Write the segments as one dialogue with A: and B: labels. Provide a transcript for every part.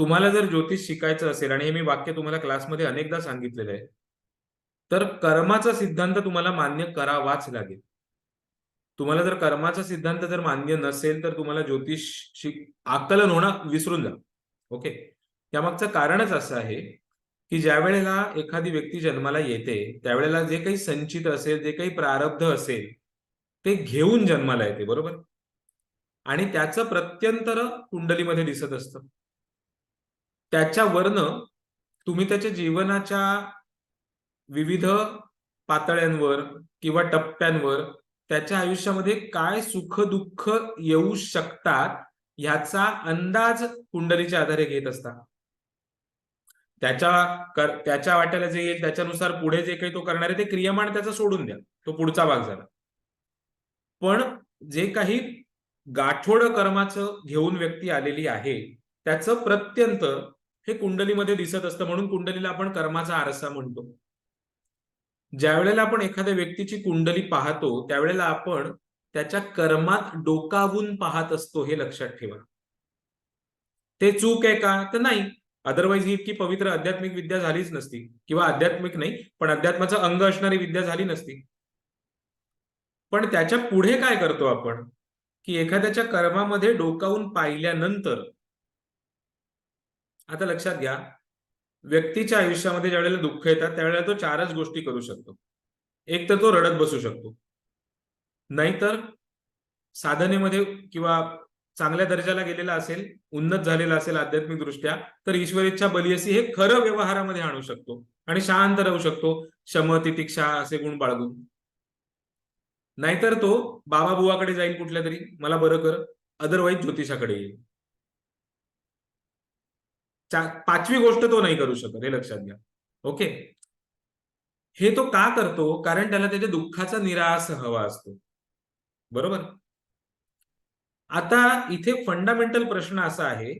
A: तुम्हाला जर ज्योतिष शिकायचं असेल आणि हे मी वाक्य तुम्हाला क्लासमध्ये अनेकदा सांगितलेलं आहे तर कर्माचा सिद्धांत तुम्हाला मान्य करावाच लागेल. तुम्हाला जर कर्माचा सिद्धांत जर मान्य नसेल तर तुम्हाला ज्योतिष शिक आकलन होणं विसरून जा. ओके? त्यामागचं कारणच असं आहे की ज्या वेळेला एखादी व्यक्ती जन्माला येते त्यावेळेला जे काही संचित असेल जे काही प्रारब्ध असेल ते घेऊन जन्माला येते बरोबर? आणि त्याचं प्रत्यंतर कुंडलीमध्ये दिसत असतं. त्याच्यावरनं तुम्ही त्याच्या जीवनाच्या विविध पातळ्यांवर किंवा टप्प्यांवर त्याच्या आयुष्यामध्ये काय सुख दुःख येऊ शकतात ह्याचा अंदाज कुंडलीच्या आधारे घेत असता. त्याच्या त्याच्या वाट्याला जे येईल त्याच्यानुसार पुढे जे काही तो करणार आहे ते क्रियमान त्याचा सोडून द्या. तो पुढचा भाग झाला. पण जे काही गाठोड कर्माचं घेऊन व्यक्ती आलेली आहे त्याचं प्रत्यंत हे कुंडलीमध्ये दिसत असतं. म्हणून कुंडलीला आपण कर्माचा आरसा म्हणतो. ज्या वेळेला आपण एखाद्या व्यक्तीची कुंडली पाहतो त्यावेळेला आपण त्याच्या कर्मात डोकावून पाहत असतो हे लक्षात ठेवा. ते चूक आहे का? तर नाही. अदरवाईज ही इतकी पवित्र आध्यात्मिक विद्या झालीच नसती. किंवा आध्यात्मिक नाही पण अध्यात्माचं अंग असणारी विद्या झाली नसती. पण त्याच्या पुढे काय करतो आपण? की एखाद्याच्या कर्मामध्ये डोकावून पाहिल्यानंतर आता लक्षात घ्या. व्यक्तीच्या आयुष्यामध्ये ज्यावेळेला दुःख येतात त्यावेळेला तो चारच गोष्टी करू शकतो. एक तर तो रडत बसू शकतो. नाहीतर साधनेमध्ये किंवा चांगल्या दर्जाला गेलेला असेल उन्नत झालेला असेल आध्यात्मिक दृष्ट्या तर ईश्वरेच्छा बलियसी हे खरं व्यवहारामध्ये आणू शकतो आणि शांत राहू शकतो शम तितिक्षा असे गुण बाळगून. नाहीतर तो बाबा बुवाकडे जाईल कुठल्या तरी मला बरं कर अदरवाईज ज्योतिषाकडे येईल पाचवी गोष्ट तो नाही करू शकत हे लक्षात घ्या. ओके? हे तो का करतो? कारण त्याला त्याच्या दुःखाचा निराश हवा असतो. बरोबर? आता इथे फंडामेंटल प्रश्न असा आहे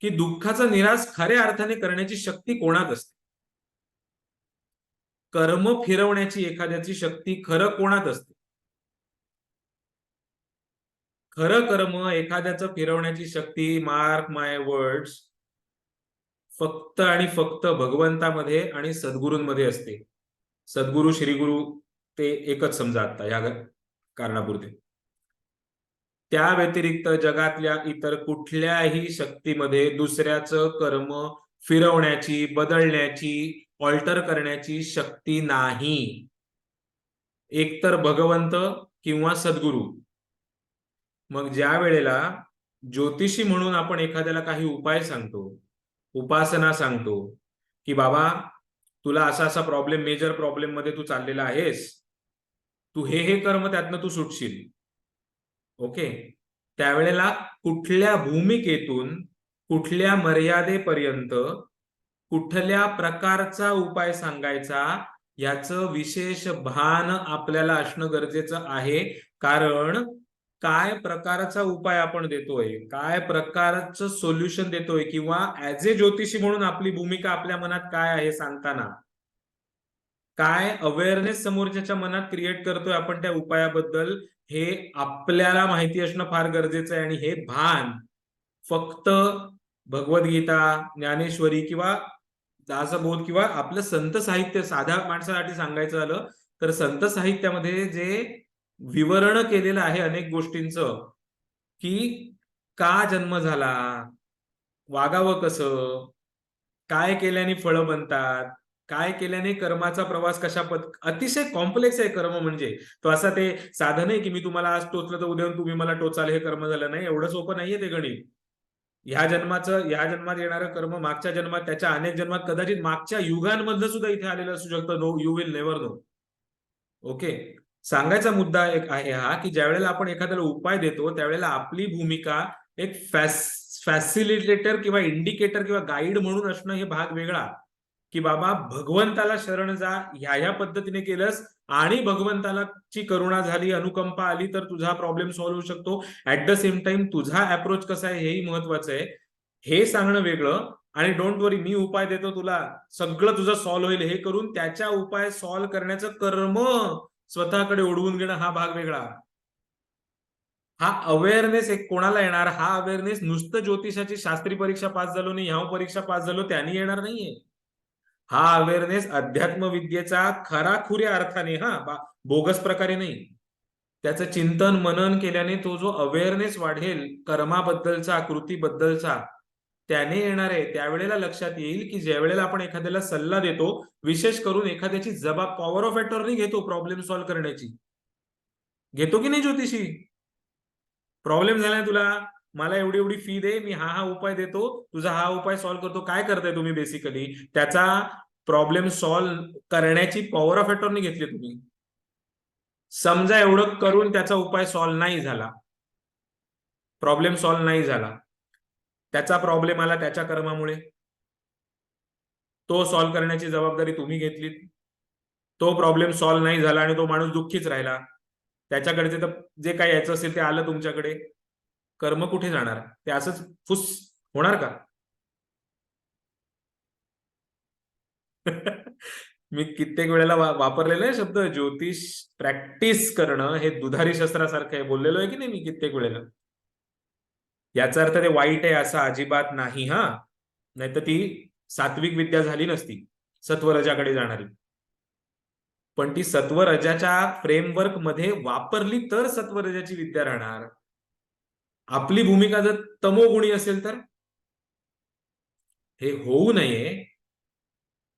A: की दुःखाचा निराश खऱ्या अर्थाने करण्याची शक्ती कोणात असते? कर्म फिरवण्याची एखाद्याची शक्ती खरं कोणात असते? खरं कर्म एखाद्याचं फिरवण्याची शक्ती मार्क माय वर्ड्स फक्त आणि फक्त भगवंतामध्ये आणि सद्गुरूंमध्ये असते. सद्गुरू श्रीगुरु ते एकच समजा आता या कारणापुरते. त्या व्यतिरिक्त जगातल्या इतर कुठल्याही शक्तीमध्ये दुसऱ्याचं कर्म फिरवण्याची बदलण्याची ऑल्टर करण्याची शक्ती नाही. एकतर भगवंत किंवा सद्गुरू. मग ज्या वेळेला ज्योतिषी म्हणून आपण एखाद्याला काही उपाय सांगतो उपासना सांगतो की बाबा तुला असा असा प्रॉब्लेम मेजर प्रॉब्लेममध्ये तू चाललेला आहेस. तू हे हे कर्म त्यातनं तू सुटशील. ओके? त्यावेळेला कुठल्या भूमिकेतून कुठल्या मर्यादेपर्यंत कुठल्या प्रकारचा उपाय सांगायचा याचं विशेष भान आपल्याला असणं गरजेचं आहे. कारण काय प्रकारचा उपाय आपण देतोय काय प्रकारचं सोल्युशन देतोय किंवा ऍज ए ज्योतिषी म्हणून आपली भूमिका आपल्या मनात काय आहे सांगताना काय अवेअरनेस समोरच्याच्या मनात क्रिएट करतोय आपण त्या उपायाबद्दल हे आपल्याला माहिती असणं फार गरजेचं आहे आणि हे भान फक्त भगवद्गीता ज्ञानेश्वरी किंवा दासबोध किंवा आपलं संत साहित्य साध्या माणसासाठी सांगायचं झालं तर संत साहित्यामध्ये जे विवरण केलेलं आहे अनेक गोष्टींचं की का जन्म झाला वागावं कसं काय केल्याने फळं बनतात काय केल्याने कर्माचा प्रवास कशा पद अतिशय कॉम्प्लेक्स आहे कर्म म्हणजे. तो असा ते साधन आहे की मी तुम्हाला आज टोचलं तर उद्या तुम्ही मला टोचाल हे कर्म झालं नाही एवढं सोपं नाहीये ते गणित. ह्या जन्माचं ह्या जन्मात येणारं कर्म मागच्या जन्मात त्याच्या अनेक जन्मात कदाचित मागच्या युगांमधलं सुद्धा इथे आलेलं असू शकतं no you will never know okay सांगायचा मुद्दा एक आहे हा की ज्यावेळेला आपण एखाद्याला उपाय देतो त्यावेळेला आपली भूमिका एक फॅसिलिटेटर किंवा इंडिकेटर किंवा गाईड म्हणून असणं हे भाग वेगळा. की बाबा भगवंताला शरण जा ह्या ह्या पद्धतीने केलंस आणि भगवंताला ची करुणा झाली अनुकंपा आली तर तुझा प्रॉब्लेम सॉल्व्ह होऊ शकतो. ऍट द सेम टाइम तुझा अप्रोच कसा आहे हेही महत्वाचं आहे. हे सांगणं वेगळं आणि डोंट वरी मी उपाय देतो तुला. सगळं तुझं सॉल्व्ह होईल हे करून त्याच्या उपाय सॉल्व्ह करण्याचं कर्म स्वतःकडे ओढवून घेणं हा भाग वेगळा. हा अवेअरनेस एक कोणाला येणार? हा अवेअरनेस नुसतं ज्योतिषाची शास्त्री परीक्षा पास झालो नाही ह्या परीक्षा पास झालो त्यांनी येणार नाहीये. हा अवेअरनेस अध्यात्म विद्येचा खऱ्या अर्थाने हा बोगस प्रकारे नाही. त्याचं चिंतन मनन केल्याने तो जो अवेअरनेस वाढेल कर्माबद्दलचा कृतीबद्दलचा त्याने येणार आहे. त्यावेळेला लक्षात येईल की ज्यावेळेला आपण एखाद्याला सल्ला देतो विशेष करून एखाद्याची जबाब पॉवर ऑफ अटॉर्नी घेतो प्रॉब्लेम सॉल्व्ह करण्याची. घेतो की नाही ज्योतिषी? प्रॉब्लेम झालाय तुला. मला एवढी एवढी फी दे. मी हा हा उपाय देतो. तुझा हा उपाय सॉल्व्ह करतो. काय करताय तुम्ही बेसिकली त्याचा प्रॉब्लेम सॉल्व्ह करण्याची पॉवर ऑफ अटॉर्नी घेतली तुम्ही. समजा एवढं करून त्याचा उपाय सॉल्व्ह नाही झाला. प्रॉब्लेम सॉल्व्ह नाही झाला. त्याचा प्रॉब्लेम आला त्याच्या कर्मामुळे. तो सॉल्व्ह करण्याची जबाबदारी तुम्ही घेतली तो प्रॉब्लेम सॉल्व्ह नाही झाला आणि तो माणूस दुःखीच राहिला. त्याच्याकडचे तर जे काही यायचं असेल ते आलं तुमच्याकडे. कर्म कुठे जाणार? ते असंच फुस होणार का? मी कित्येक वेळेला वापरलेले आहे शब्द ज्योतिष प्रॅक्टिस करणं हे दुधारी शस्त्रासारखं आहे. बोललेलो आहे की नाही मी कित्येक वेळेला? याचा अर्थ ते वाईट आहे असं अजिबात नाही हा. नाही तर ती सात्विक विद्या झाली नसती सत्वरजाकडे जाणारी. पण ती सत्वरजाच्या फ्रेमवर्कमध्ये वापरली तर सत्वरजाची विद्या राहणार. आपली भूमिका जर तमोगुणी असेल तर? हे होऊ नये.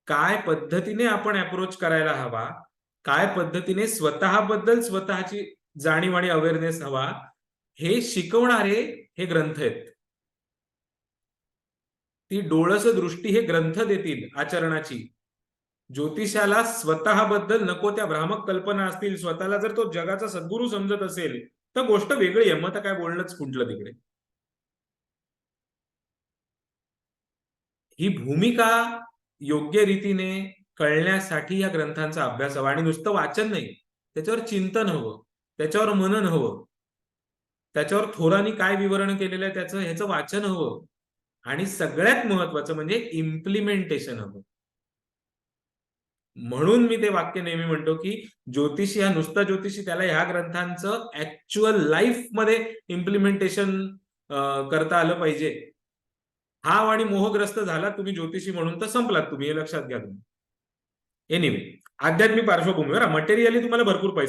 A: काय पद्धतीने आपण अप्रोच करायला हवा? काय पद्धतीने स्वतःबद्दल स्वतःची जाणीव आणि अवेअरनेस हवा? हे शिकवणारे हे ग्रंथ आहेत. ती डोळस दृष्टी हे ग्रंथ देतील आचरणाची. ज्योतिषाला स्वतःबद्दल नको त्या भ्रामक कल्पना असतील. स्वतःला जर तो जगाचा सद्गुरू समजत असेल तर गोष्ट वेगळी आहे. मग तर काय बोलणंच कुठलं तिकडे. ही भूमिका योग्य रीतीने कळण्यासाठी या ग्रंथांचा अभ्यास हवा. आणि नुसतं वाचन नाही. त्याच्यावर चिंतन हवं. त्याच्यावर मनन हवं. त्याच्यावर थोरांनी काय विवरण केलेलं आहे त्याचं ह्याचं वाचन हवं. आणि सगळ्यात महत्वाचं म्हणजे इम्प्लिमेंटेशन हवं. म्हणून मी ते वाक्य नेहमी म्हणतो की ज्योतिषी हा नुसता ज्योतिषी त्याला ह्या ग्रंथांचं ऍक्च्युअल लाईफमध्ये इम्प्लिमेंटेशन करता आलं पाहिजे. हाव आणि मोहग्रस्त झाला तुम्ही ज्योतिषी म्हणून तर संपलात तुम्ही हे लक्षात घ्या तुम्ही. एनिवे आध्यात्मिक पार्श्वभूमीवर मटेरियली तुम्हाला भरपूर पैसे